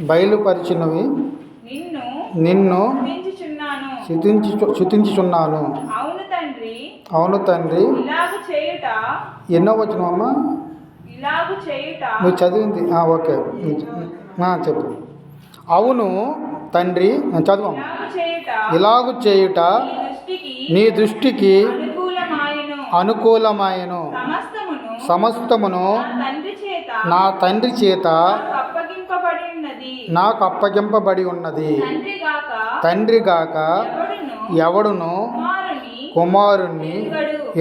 బయలుపరిచినవి నిన్ను నిన్ను శుతించి శుతించుచున్నాను అవును తండ్రి. అవును తండ్రి. ఇలాగు చేయుట. ఎన్నో ఇలాగు చేయుట. నువ్వు చదివింది. ఓకే. చెప్పు. అవును తండ్రి. ఆ, చదవమ్మా ఇలాగు చేయుట. నీ దృష్టికి అనుకూలమాయను. సమస్తమును నా తండ్రి చేత నాకు అప్పగింపబడి ఉన్నది. నాకు అప్పగింపబడి ఉన్నది. తండ్రి గాక తండ్రి గాక ఎవడును? కుమారుణ్ణి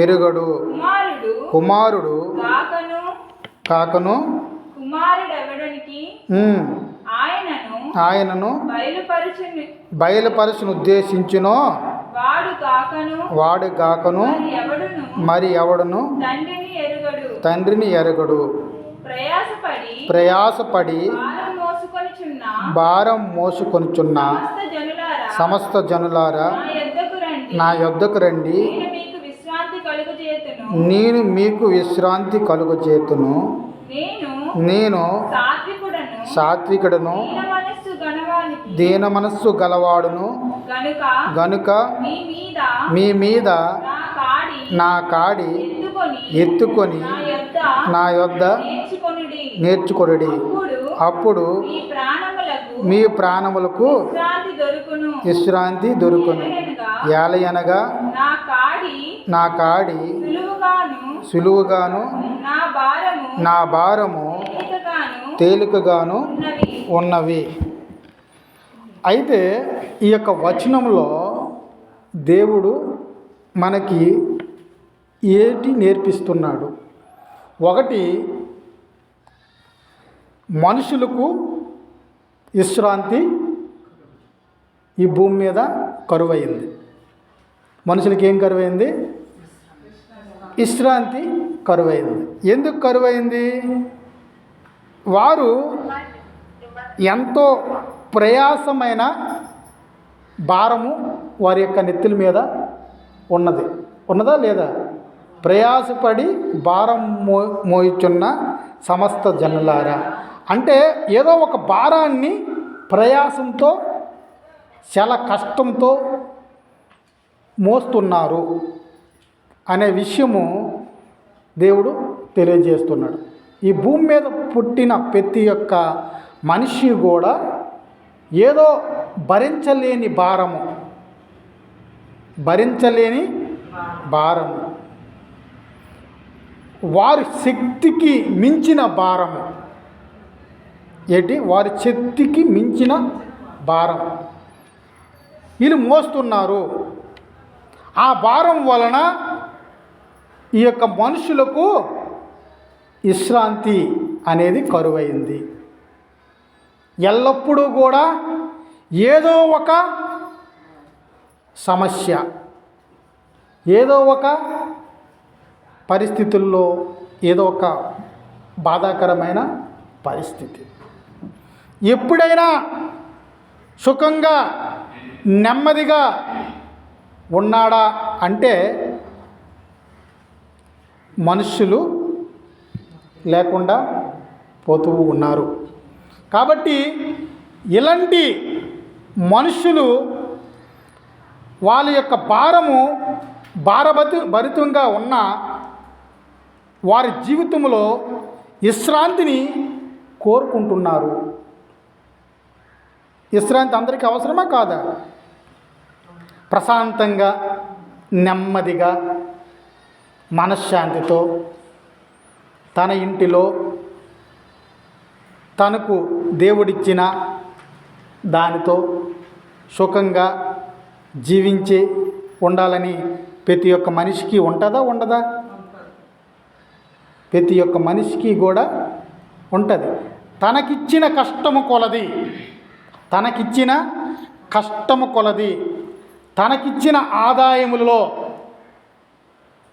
ఎరుగడు. కుమారుడు కాకను? ఆయనను ఆయనను బయలుపరచు బయలుపరచును ఉద్దేశించునో. వాడు గాకను మరి ఎవడును? తండ్రిని ఎరుగడు. ప్రయాసపడి భారం మోసుకొనిచున్న సమస్త జనులారా నా యొద్దకు రండి. నేను మీకు విశ్రాంతి కలుగజేతును నేను సాత్వికుడను. దీన మనస్సు గలవాడును. గనుక మీ మీద నా కాడి ఎత్తుకొని నా యొద్ద నేర్చుకొనుడి. అప్పుడు మీ ప్రాణములకు విశ్రాంతి దొరుకును. ఏలయనగా నా కాడి సులువుగాను నా భారము తేలికగాను ఉన్నవి. అయితే ఈ యొక్క వచనంలో దేవుడు మనకి ఏటి నేర్పిస్తున్నాడు? ఒకటి మనుషులకు విశ్రాంతి ఈ భూమి మీద కరువైంది. మనుషులకి ఏం కరువైంది? విశ్రాంతి కరువైంది. ఎందుకు కరువైంది? వారు ఎంతో ప్రయాసమైన భారము వారి యొక్క నెత్తుల మీద ఉన్నది. ఉన్నదా లేదా? ప్రయాసపడి భారం మో మోయిచున్న సమస్త జనులారా. అంటే ఏదో ఒక భారాన్ని ప్రయాసంతో చాలా కష్టంతో మోస్తున్నారు అనే విషయము దేవుడు తెలియజేస్తున్నాడు. ఈ భూమి మీద పుట్టిన ప్రతి యొక్క మనిషి కూడా ఏదో భరించలేని భారము. భరించలేని భారము. వారి శక్తికి మించిన భారము. ఏంటి? వారి శక్తికి మించిన భారం. వీళ్ళు మోస్తున్నారు. ఆ భారం వలన ఈ యొక్క మనుషులకు విశ్రాంతి అనేది కరువైంది. ఎల్లప్పుడూ కూడా ఏదో ఒక సమస్య ఏదో ఒక పరిస్థితుల్లో ఏదో ఒక బాధాకరమైన పరిస్థితి. ఎప్పుడైనా సుఖంగా నెమ్మదిగా ఉన్నాడా అంటే మనుష్యులు లేకుండా పోతూ ఉన్నారు. కాబట్టి ఇలాంటి మనుషులు వాళ్ళ యొక్క భారము భారభతి భరితంగా ఉన్న వారి జీవితంలో విశ్రాంతిని కోరుకుంటున్నారు. విశ్రాంతి అందరికీ అవసరమా కాదా? ప్రశాంతంగా నెమ్మదిగా మనశ్శాంతితో తన ఇంటిలో తనకు దేవుడిచ్చిన దానితో సుఖంగా జీవించి ఉండాలని ప్రతి ఒక్క మనిషికి ఉంటుందా ఉండదా? ప్రతి ఒక్క మనిషికి కూడా ఉంటుంది. తనకిచ్చిన కష్టము కొలది. తనకిచ్చిన కష్టము కొలది. తనకిచ్చిన ఆదాయములలో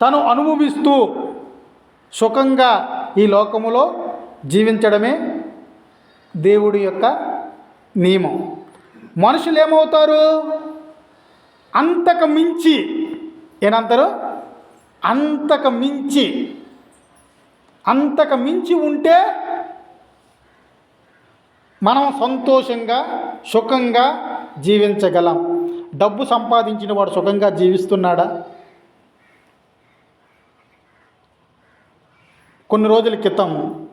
తను అనుభవిస్తూ సుఖంగా ఈ లోకములో జీవించడమే దేవుడి యొక్క నియమం. మనుషులు ఏమవుతారు? అంతకు మించి ఏనంటారు? అంతకు మించి. అంతకు మించి ఉంటే మనం సంతోషంగా సుఖంగా జీవించగలం. డబ్బు సంపాదించిన వాడు సుఖంగా జీవిస్తున్నాడా? కొన్ని రోజుల క్రితం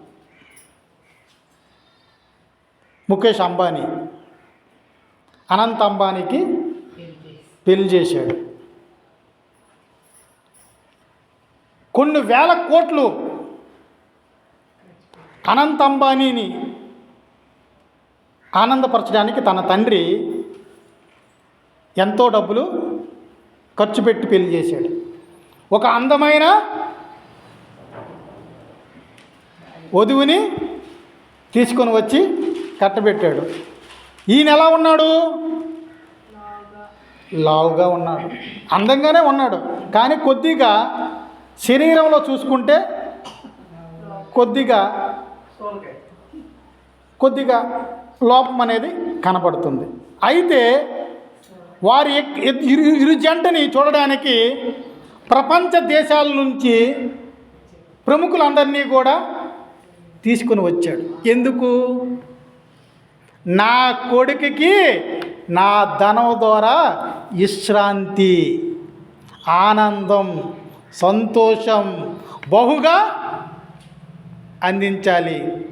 ముఖేష్ అంబానీ. అనంత్ అంబానీకి పెళ్ళి చేశాడు. కొన్ని వేల కోట్లు అనంత్ అంబానీని ఆనందపరచడానికి తన తండ్రి ఎంతో డబ్బులు ఖర్చు పెట్టి పెళ్ళి చేశాడు. ఒక అందమైన వధువుని తీసుకొని వచ్చి కట్టబెట్టాడు. ఈయన ఎలా ఉన్నాడు? లావుగా ఉన్నాడు. అందంగానే ఉన్నాడు. కానీ కొద్దిగా శరీరంలో చూసుకుంటే కొద్దిగా కొద్దిగా లోపం అనేది కనపడుతుంది. అయితే వారి ఇరు ఇరు జంటని చూడడానికి ప్రపంచ దేశాల నుంచి ప్రముఖులందరినీ కూడా తీసుకుని వచ్చాడు. ఎందుకు? నా కొడుకుకి నా ధనం ద్వారా విశ్రాంతి ఆనందం సంతోషం బహుగా అందించాలి.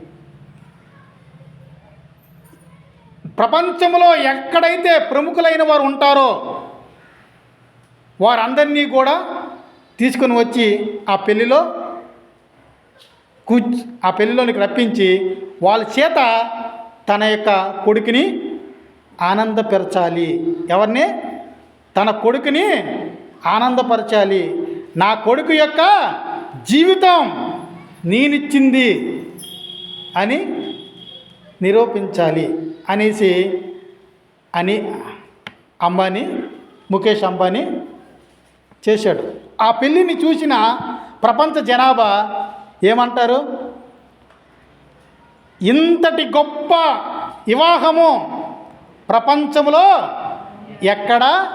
ప్రపంచంలో ఎక్కడైతే ప్రముఖులైన వారు ఉంటారో వారందరినీ కూడా తీసుకొని వచ్చి ఆ పెళ్ళిలో కూ ఆ పెళ్ళిలోనికి రప్పించి వాళ్ళ చేత తన యొక్క కొడుకుని ఆనందపరచాలి. ఎవరిని? తన కొడుకుని ఆనందపరచాలి. నా కొడుకు యొక్క జీవితం నేనిచ్చింది అని నిరూపించాలి అనేసి అని అంబానీ ముఖేష్ అంబానీ చేశాడు. ఆ పెళ్ళిని చూసిన ప్రపంచ జనాభా ఏమంటారు? ఇంతటి గొప్ప వివాహము ప్రపంచంలో ఎక్కడ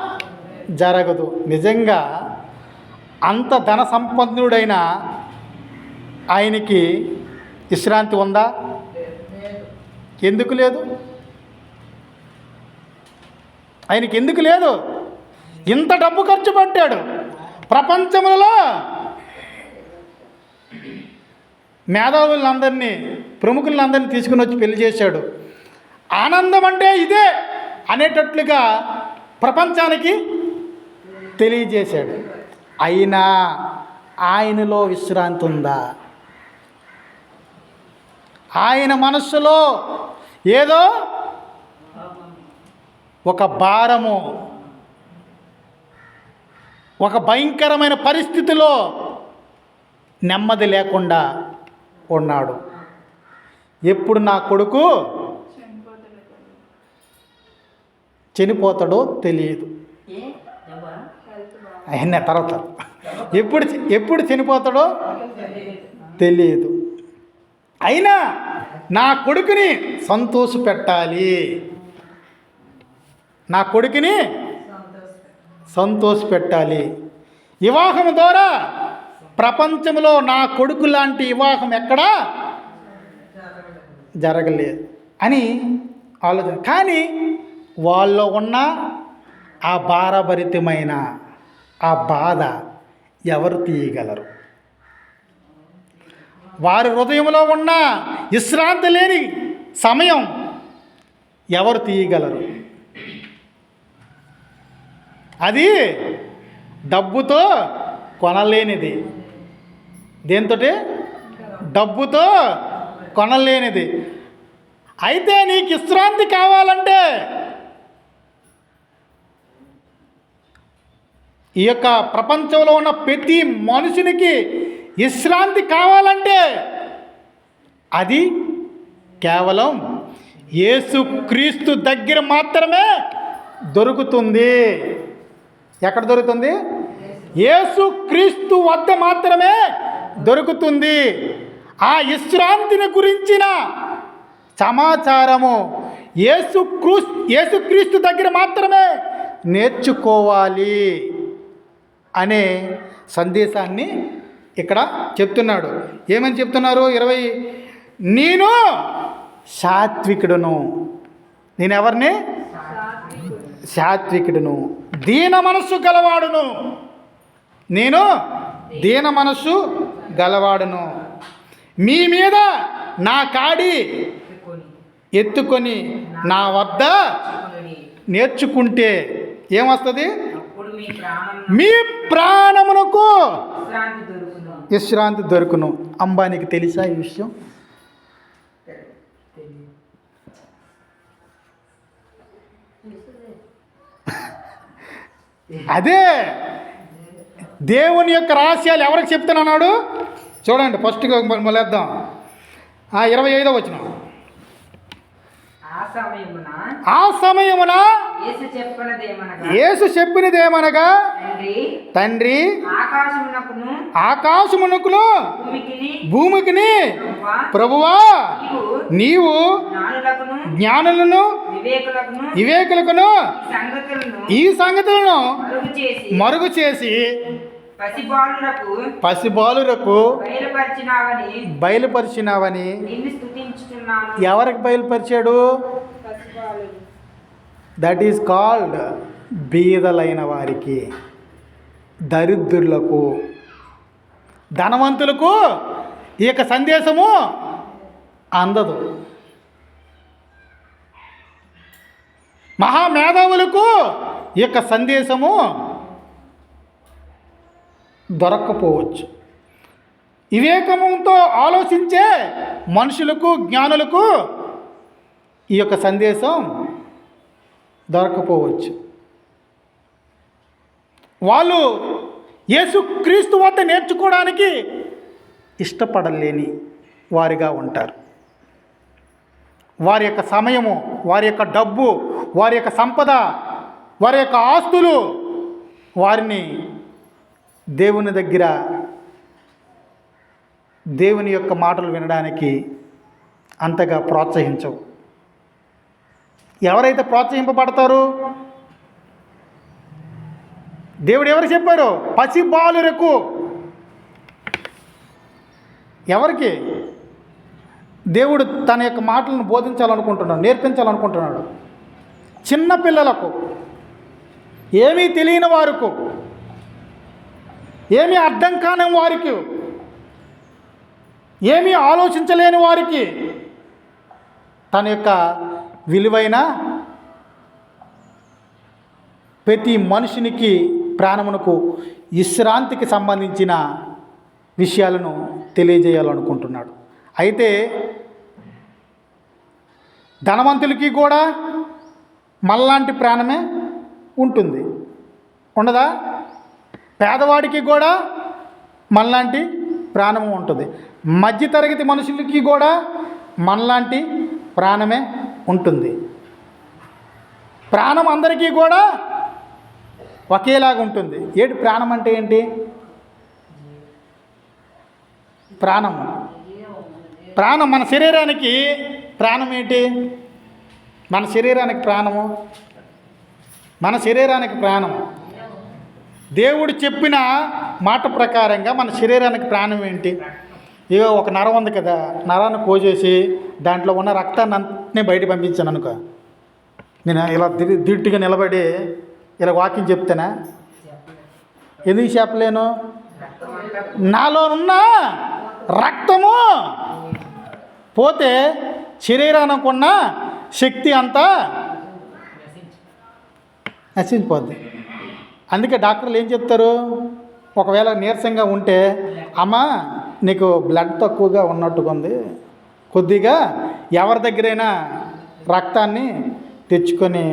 జరగదు. నిజంగా అంత ధన సంపన్నుడైన ఆయనకి విశ్రాంతి ఉందా? ఎందుకు లేదు? ఆయనకి ఎందుకు లేదు? ఇంత డబ్బు ఖర్చు పెట్టాడు. ప్రపంచంలో మేధావులందరినీ ప్రముఖులందరినీ తీసుకుని వచ్చి పెళ్ళి చేశాడు. ఆనందం అంటే ఇదే అనేటట్లుగా ప్రపంచానికి తెలియజేశాడు. అయినా ఆయనలో విశ్రాంతి ఉందా? ఆయన మనస్సులో ఏదో ఒక భారము ఒక భయంకరమైన పరిస్థితిలో నెమ్మది లేకుండా ఉన్నాడు ఎప్పుడు నా కొడుకు? చనిపోతాడో తెలియదు. ఆయన తర్వాత. ఎప్పుడు ఎప్పుడు చనిపోతాడో తెలియదు. అయినా నా కొడుకుని సంతోష పెట్టాలి. నా కొడుకుని సంతోష పెట్టాలి. వివాహం ద్వారా ప్రపంచంలో నా కొడుకు లాంటి వివాహం ఎక్కడా? జరగలేదు అని ఆలోచన. కానీ వాళ్ళలో ఉన్న ఆ భారభరితమైన ఆ బాధ ఎవరు తీయగలరు? వారి హృదయంలో ఉన్న విశ్రాంతి లేని సమయం ఎవరు తీయగలరు? అది డబ్బుతో కొనలేనిది. దేంతో డబ్బుతో కొనలేనిది. అయితే నీకు విశ్రాంతి కావాలంటే ఈ యొక్క ప్రపంచంలో ఉన్న ప్రతి మనుషునికి విశ్రాంతి కావాలంటే అది కేవలం యేసుక్రీస్తు దగ్గర మాత్రమే దొరుకుతుంది. ఎక్కడ దొరుకుతుంది? యేసుక్రీస్తు వద్ద మాత్రమే దొరుకుతుంది. ఆ విశ్రాంతిని గురించిన సమాచారము యేసు క్రూస్ యేసుక్రీస్తు దగ్గర మాత్రమే నేర్చుకోవాలి అనే సందేశాన్ని ఇక్కడ చెప్తున్నాడు. ఏమని చెప్తున్నారు? ఇరవై నేను సాత్వికుడును. నేను ఎవరిని సాత్వికుడును. దీన మనస్సు గలవాడును. నేను దీన మనస్సు గలవాడును. మీ మీద నా కాడి ఎత్తుకొని నా వద్ద నేర్చుకుంటే ఏమొస్తుంది? మీ ప్రాణం మీ ప్రాణమునకు విశ్రాంతి దొరుకును. అంబానీకి తెలుసా ఈ విషయం? అదే దేవుని యొక్క రహస్యాలు ఎవరికి చెప్తానన్నాడు చూడండి ఫస్ట్గా మొదలేద్దాం ఇరవై ఐదో వచ్చిన ఆ సమయమున ఆ యేసు చెప్పినదేమనగా తండ్రి ఆకాశమునకును భూమికిని ప్రభువా, నీవు జ్ఞానులను వివేకులకును ఈ సంగతులను మరుగు చేసి పసిబాలురకు బయలుపరిచినావని ఎవరికి బయలుపరిచాడు? దట్ ఈస్ కాల్డ్ బీదలైన వారికి దరిద్రులకు ధనవంతులకు ఈ యొక్క సందేశము అందదు. మహామేధావులకు ఈ యొక్క సందేశము దొరక్కపోవచ్చు. వివేకముతో ఆలోచించే మనుషులకు జ్ఞానులకు ఈ యొక్క సందేశం దొరకపోవచ్చు వాళ్ళు యేసుక్రీస్తు వద్ద నేర్చుకోవడానికి ఇష్టపడలేని వారిగా ఉంటారు. వారి యొక్క సమయము వారి యొక్క డబ్బు వారి యొక్క సంపద వారి యొక్క ఆస్తులు వారిని దేవుని దగ్గర దేవుని యొక్క మాటలు వినడానికి అంతగా ప్రోత్సహించవు. ఎవరైతే ప్రోత్సహింపబడతారు? దేవుడు ఎవరు చెప్పారు? పసి బాలురకు. ఎవరికి? దేవుడు తన యొక్క మాటలను బోధించాలనుకుంటున్నాడు నేర్పించాలనుకుంటున్నాడు. చిన్నపిల్లలకు ఏమీ తెలియని వారుకు. ఏమీ అర్థం కాని వారికి ఏమీ ఆలోచించలేని వారికి తన యొక్క విలువైన ప్రతి మనుషునికి ప్రాణమునకు విశ్రాంతికి సంబంధించిన విషయాలను తెలియజేయాలనుకుంటున్నాడు. అయితే ధనవంతులకి కూడా మళ్ళాంటి ప్రాణమే ఉంటుంది. ఉండదా? పేదవాడికి కూడా మనలాంటి ప్రాణము ఉంటుంది. మధ్యతరగతి మనుషులకి కూడా మనలాంటి ప్రాణమే ఉంటుంది. ప్రాణం అందరికీ కూడా ఒకేలాగా ఉంటుంది. ఏంటి ప్రాణం అంటే ఏంటి? ప్రాణం ప్రాణం మన శరీరానికి ప్రాణం ఏంటి? మన శరీరానికి ప్రాణము. మన శరీరానికి ప్రాణము. దేవుడు చెప్పిన మాట ప్రకారంగా మన శరీరానికి ప్రాణం ఏంటి? ఇగో ఒక నరం ఉంది కదా నరాన్ని కోసేసి దాంట్లో ఉన్న రక్తాన్ని అంతనే బయట పంపించాను అనుకో. నేను ఇలా ది- దిట్టుగా నిలబడి ఇలా వాకింగ్ చెప్తేనా? ఎందుకు చెప్పలేను? నాలో ఉన్న రక్తము పోతే శరీరానికి ఉన్న శక్తి అంతా నశించిపోద్ది. అందుకే డాక్టర్లు ఏం చెప్తారు? ఒకవేళ నీరసంగా ఉంటే అమ్మ నీకు బ్లడ్ తక్కువగా ఉన్నట్టుగా ఉంది కొద్దిగా ఎవరి దగ్గరైనా రక్తాన్ని తెచ్చుకొని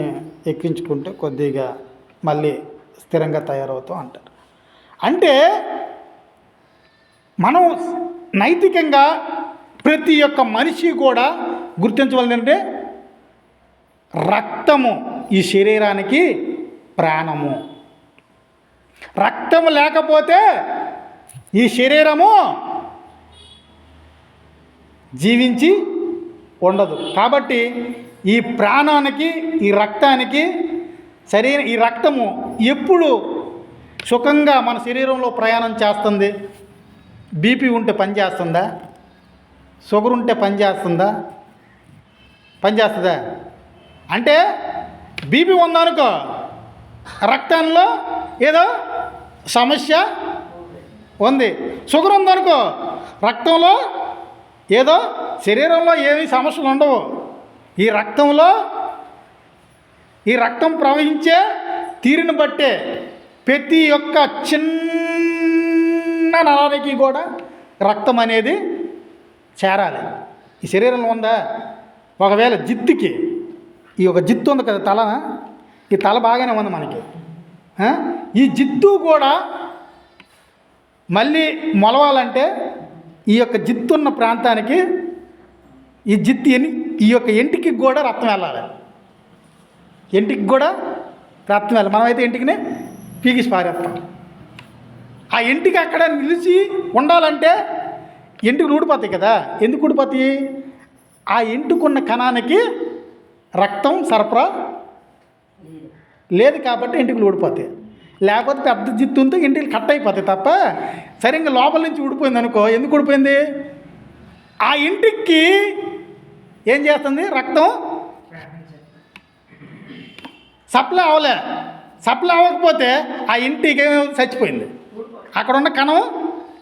ఎక్కించుకుంటే కొద్దిగా మళ్ళీ స్థిరంగా తయారవుతాం అంటారు. అంటే మనం నైతికంగా ప్రతి ఒక్క మనిషి కూడా గుర్తించవలసిందంటే రక్తము ఈ శరీరానికి ప్రాణము. రక్తం లేకపోతే ఈ శరీరము జీవించి ఉండదు. కాబట్టి ఈ ప్రాణానికి ఈ రక్తానికి శరీర ఈ రక్తము ఎప్పుడు సుఖంగా మన శరీరంలో ప్రయాణం చేస్తుంది? బీపీ ఉంటే పని చేస్తుందా? షుగర్ ఉంటే పని చేస్తుందా? పనిచేస్తుందా అంటే బీపీ ఉందనుకో రక్తంలో ఏదో సమస్య ఉంది. షుగర్ ఉందనుకో రక్తంలో ఏదో శరీరంలో ఏమీ సమస్యలు ఉండవు. ఈ రక్తంలో ఈ రక్తం ప్రవహించే తీరుని బట్టే ప్రతి ఒక్క చిన్న నరానికి కూడా రక్తం అనేది చేరాలి. ఈ శరీరంలో ఉందా? ఒకవేళ జిత్తుకి ఈ ఒక జిత్తు ఉంది కదా తల ఈ తల బాగానే ఉంది మనకి. ఈ జిత్తు కూడా మళ్ళీ మొలవాలంటే ఈ యొక్క జిత్తు ఉన్న ప్రాంతానికి ఈ జిత్తు ఎని ఈ యొక్క ఎంటికి కూడా రక్తం వెళ్ళాలి. ఎంటికి కూడా రక్తం వెళ్ళాలి. మనమైతే ఎంటికినే పీకిసి పారేస్తాం. ఆ ఎంటికి అక్కడ నిలిచి ఉండాలంటే ఇంటికి ఊడిపోతాయి కదా. ఎందుకు ఊడిపోతాయి ఆ ఎంటుకున్న కణానికి రక్తం సరఫరా లేదు కాబట్టి ఇంటికి ఊడిపోతాయి లేకపోతే పెద్ద జిత్తు ఉంటే ఇంటికి కట్ అయిపోతాయి తప్ప సరిగ్గా లోపల నుంచి ఊడిపోయింది అనుకో. ఎందుకు ఊడిపోయింది? ఆ ఇంటికి ఏం చేస్తుంది? రక్తం సప్లై అవ్వలే. సప్లై అవ్వకపోతే ఆ ఇంటికి చచ్చిపోయింది. అక్కడ ఉన్న కణం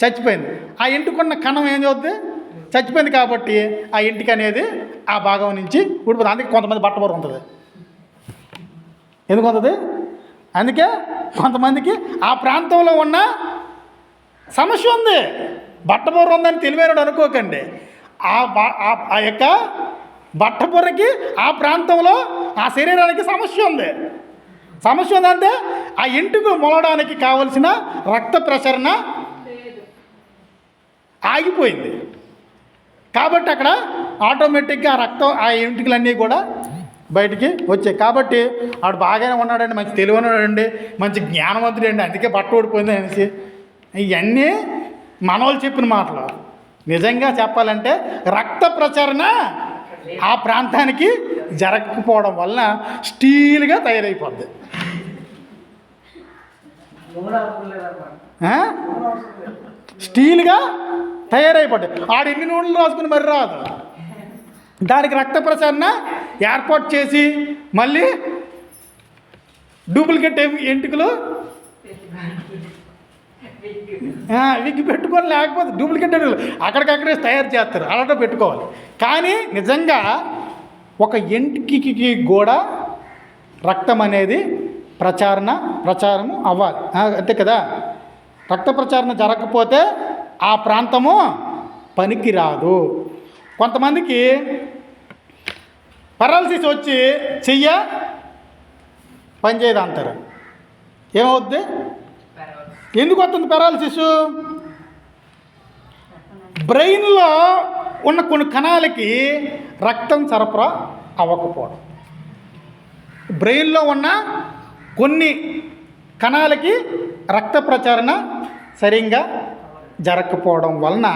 చచ్చిపోయింది. ఆ ఇంటికి ఉన్న కణం ఏం చదువుతుంది చచ్చిపోయింది కాబట్టి ఆ ఇంటికి అనేది ఆ భాగం నుంచి ఊడిపోతుంది. అందుకే కొంతమంది బట్టబొర ఉంటుంది. ఎందుకు ఉంటుంది? అందుకే కొంతమందికి ఆ ప్రాంతంలో ఉన్న సమస్య ఉంది. బట్టబొర్ర ఉందని తెలివైనడు అనుకోకండి. ఆ ఆ- ఆ యొక్క బట్టబొర్రకి ఆ ప్రాంతంలో ఆ శరీరానికి సమస్య ఉంది. సమస్య ఉందంటే ఆ ఇంటికి మొలడానికి కావలసిన రక్త ప్రసరణ ఆగిపోయింది. కాబట్టి అక్కడ ఆటోమేటిక్గా ఆ రక్తం ఆ ఇంటికలన్నీ కూడా బయటికి వచ్చాయి కాబట్టి ఆడు బాగానే ఉన్నాడండి మంచి తెలివైనడండి మంచి జ్ఞానవంతుడండి అందుకే బట్ట ఓడిపోయింది అనేసి. ఇవన్నీ మనవాళ్ళు చెప్పిన మాటలు. నిజంగా చెప్పాలంటే రక్త ప్రచరణ ఆ ప్రాంతానికి జరగకపోవడం వలన స్టీల్గా తయారైపోద్ది. స్టీల్గా తయారైపోద్ది. ఆడు ఎన్ని నూనెలు రాసుకుని మరి రాదు. దానికి రక్త ప్రసరణ ఏర్పాటు చేసి మళ్ళీ డూప్లికేట్ ఎంటుకలు? ఆ, విగ్గి పెట్టుకొని లేకపోతే డూప్లికేట్ ఎంటుకలు. అక్కడికక్కడే తయారు చేస్తారు. అలాంటి పెట్టుకోవాలి. కానీ నిజంగా ఒక ఎంటికి కూడా రక్తం అనేది ప్రచారణ ప్రచారము అవ్వాలి. అంతే కదా? రక్త ప్రచారణ జరగకపోతే ఆ ప్రాంతము పనికిరాదు. కొంతమందికి పెరాలసిస్ వచ్చి చెయ్య పనిచేయదు అంటారు. ఏమవుద్ది? ఎందుకు వస్తుంది పెరాలసిస్ బ్రెయిన్లో ఉన్న కొన్ని కణాలకి రక్తం సరఫరా అవ్వకపోవడం. బ్రెయిన్లో ఉన్న కొన్ని కణాలకి రక్త ప్రచారణ సరిగ్గా జరగకపోవడం వలన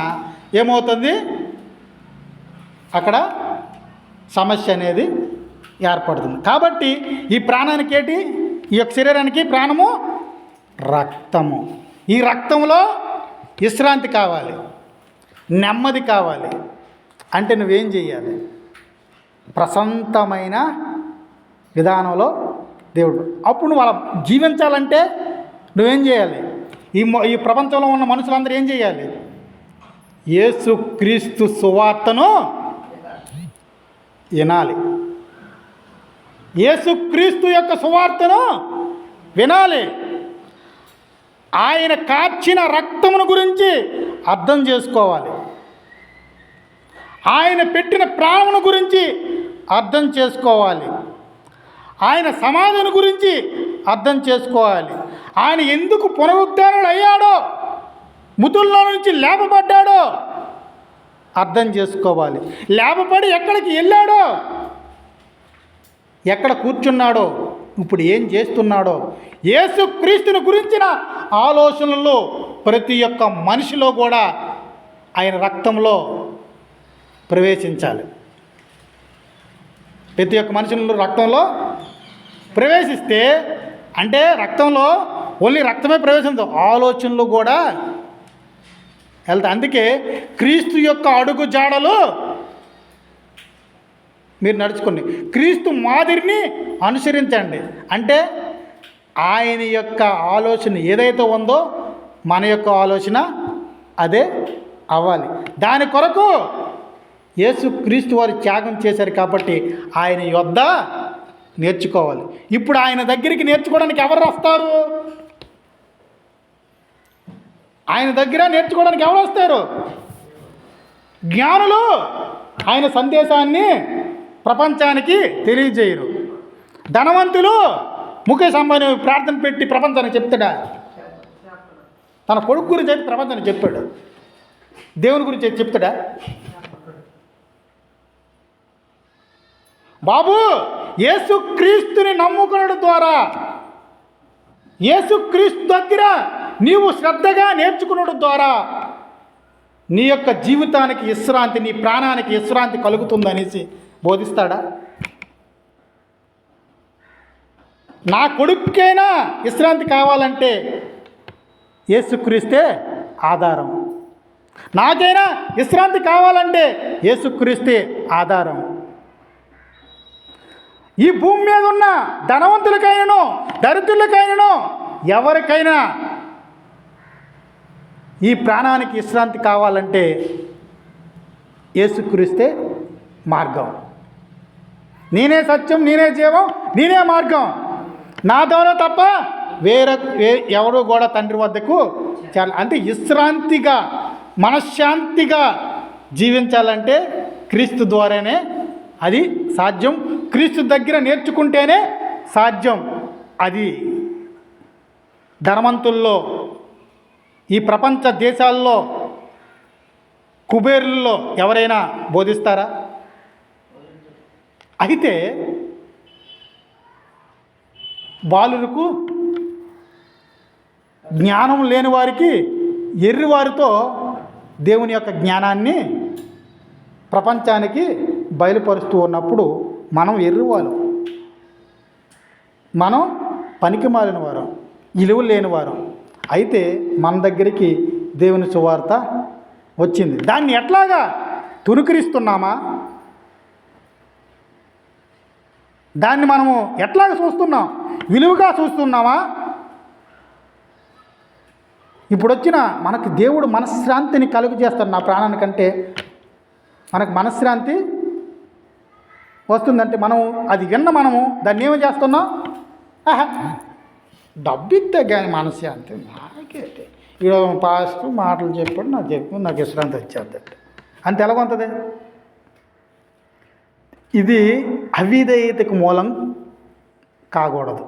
ఏమవుతుంది? అక్కడ సమస్య అనేది ఏర్పడుతుంది. కాబట్టి ఈ ప్రాణానికి ఏంటి? ఈ యొక్క శరీరానికి ప్రాణము రక్తము. ఈ రక్తంలో విశ్రాంతి కావాలి. నెమ్మది కావాలి. అంటే నువ్వేం చేయాలి ప్రశాంతమైన విధానంలో దేవుడు. అప్పుడు నువ్వు అలా జీవించాలంటే నువ్వేం చేయాలి ఈ ఈ ప్రపంచంలో ఉన్న మనుషులందరూ ఏం చేయాలి యేసుక్రీస్తు సువార్తను వినాలి. యేసుక్రీస్తు యొక్క సువార్తను వినాలి. ఆయన కార్చిన రక్తమును గురించి అర్థం చేసుకోవాలి. ఆయన పెట్టిన ప్రాణమును గురించి అర్థం చేసుకోవాలి. ఆయన సమాధిని గురించి అర్థం చేసుకోవాలి. ఆయన ఎందుకు పునరుద్ధరణ అయ్యాడో ముతుల్లో నుంచి లేపబడ్డాడో అర్థం చేసుకోవాలి. లేపబడి ఎక్కడికి వెళ్ళాడో? ఎక్కడ కూర్చున్నాడో? ఇప్పుడు ఏం చేస్తున్నాడో? యేసుక్రీస్తుని గురించిన ఆలోచనల్లో ప్రతి ఒక్క మనిషిలో కూడా ఆయన రక్తంలో ప్రవేశించాలి. ప్రతి ఒక్క మనుషుల రక్తంలో ప్రవేశిస్తే అంటే రక్తంలో ఓన్లీ రక్తమే ప్రవేశించదు ఆలోచనలు కూడా వెళ్తా. అందుకే క్రీస్తు యొక్క అడుగు జాడలు మీరు నడుచుకోండి. క్రీస్తు మాదిరిని అనుసరించండి. అంటే ఆయన యొక్క ఆలోచన ఏదైతే ఉందో మన యొక్క ఆలోచన అదే అవ్వాలి. దాని కొరకు యేసు క్రీస్తు వారు త్యాగం చేశారు కాబట్టి ఆయన యొద్ద నేర్చుకోవాలి. ఇప్పుడు ఆయన దగ్గరికి నేర్చుకోవడానికి ఎవరు వస్తారు? ఆయన దగ్గర నేర్చుకోవడానికి ఎవరు వస్తారు? జ్ఞానులు ఆయన సందేశాన్ని ప్రపంచానికి తెలియజేయరు. ధనవంతులు ముఖేష్ అంబానీ ప్రార్థన పెట్టి ప్రపంచానికి చెప్తాడా? తన కొడుకు గురించి అయితే ప్రపంచానికి చెప్పాడు. దేవుని గురించి అయితే చెప్తాడా? బాబు యేసుక్రీస్తుని నమ్ముకునడం ద్వారా. యేసుక్రీస్తు దగ్గర నీవు శ్రద్ధగా నేర్చుకున్నడం ద్వారా నీ యొక్క జీవితానికి విశ్రాంతి నీ ప్రాణానికి విశ్రాంతి కలుగుతుందనేసి బోధిస్తాడా? నా కొడుకుకైనా విశ్రాంతి కావాలంటే యేసుక్రీస్తే ఆధారం. నాకైనా విశ్రాంతి కావాలంటే యేసుక్రీస్తే ఆధారం. ఈ భూమి మీద ఉన్న ధనవంతులకైనను దరిద్రులకైనను ఎవరికైనా ఈ ప్రాణానికి విశ్రాంతి కావాలంటే యేసుక్రీస్తే మార్గం. నేనే సత్యం నేనే జీవం నేనే మార్గం. నా ద్వారా తప్ప వేరే వే ఎవరు కూడా తండ్రి వద్దకు చాలా అంటే విశ్రాంతిగా మనశ్శాంతిగా జీవించాలంటే క్రీస్తు ద్వారానే అది సాధ్యం. క్రీస్తు దగ్గర నేర్చుకుంటేనే సాధ్యం అది. ధనవంతుల్లో ఈ ప్రపంచ దేశాల్లో కుబేరుల్లో ఎవరైనా బోధిస్తారా? అయితే బాలులకు జ్ఞానం లేని వారికి ఎర్రివారితో దేవుని యొక్క జ్ఞానాన్ని ప్రపంచానికి బయలుపరుస్తూ ఉన్నప్పుడు మనం ఎర్రివాళ్ళం. మనం పనికి మారిన వారం ఇలువ లేని వారం. అయితే మన దగ్గరికి దేవుని సువార్త వచ్చింది. దాన్ని ఎట్లాగా తునుకరిస్తున్నామా దాన్ని మనము ఎట్లాగ చూస్తున్నాం? విలువగా చూస్తున్నామా? ఇప్పుడు వచ్చిన మనకి దేవుడు మనశ్శాంతిని కలుగు చేస్తాడు నా ప్రాణానికంటే మనకు మనశ్శాంతి వస్తుందంటే మనము అది విన్న మనము దాన్ని ఏమి చేస్తున్నాం? డబ్బిద్దే కానీ మనశ్శాంతి నాకేంటి ఈడ పాస్ట్ మాటలు చెప్పాడు నాకు చెప్పు నాకు విశ్రాంతి వచ్చేది అంత ఎలాగొంతుంది ఇది అవిధేయతకు మూలం కాకూడదు.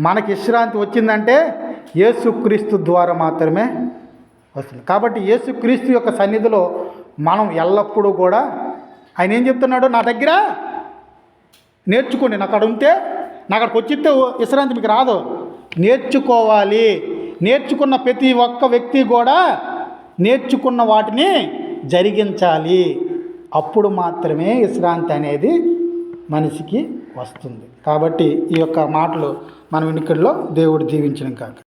మనకి విశ్రాంతి వచ్చిందంటే యేసుక్రీస్తు ద్వారా మాత్రమే వస్తుంది. కాబట్టి యేసుక్రీస్తు యొక్క సన్నిధిలో మనం ఎల్లప్పుడూ కూడా ఆయన ఏం చెప్తున్నాడు? నా దగ్గర నేర్చుకోండి నాకు అడుగుతే నాకు అక్కడికి వచ్చితే విశ్రాంతి మీకు రాదు. నేర్చుకోవాలి. నేర్చుకున్న ప్రతి ఒక్క వ్యక్తి కూడా నేర్చుకున్న వాటిని జరిగించాలి. అప్పుడు మాత్రమే విశ్రాంతి అనేది మనిషికి వస్తుంది. కాబట్టి ఈ యొక్క మాటలు మనం ఇక్కడిలో దేవుడు దీవించడం కాక.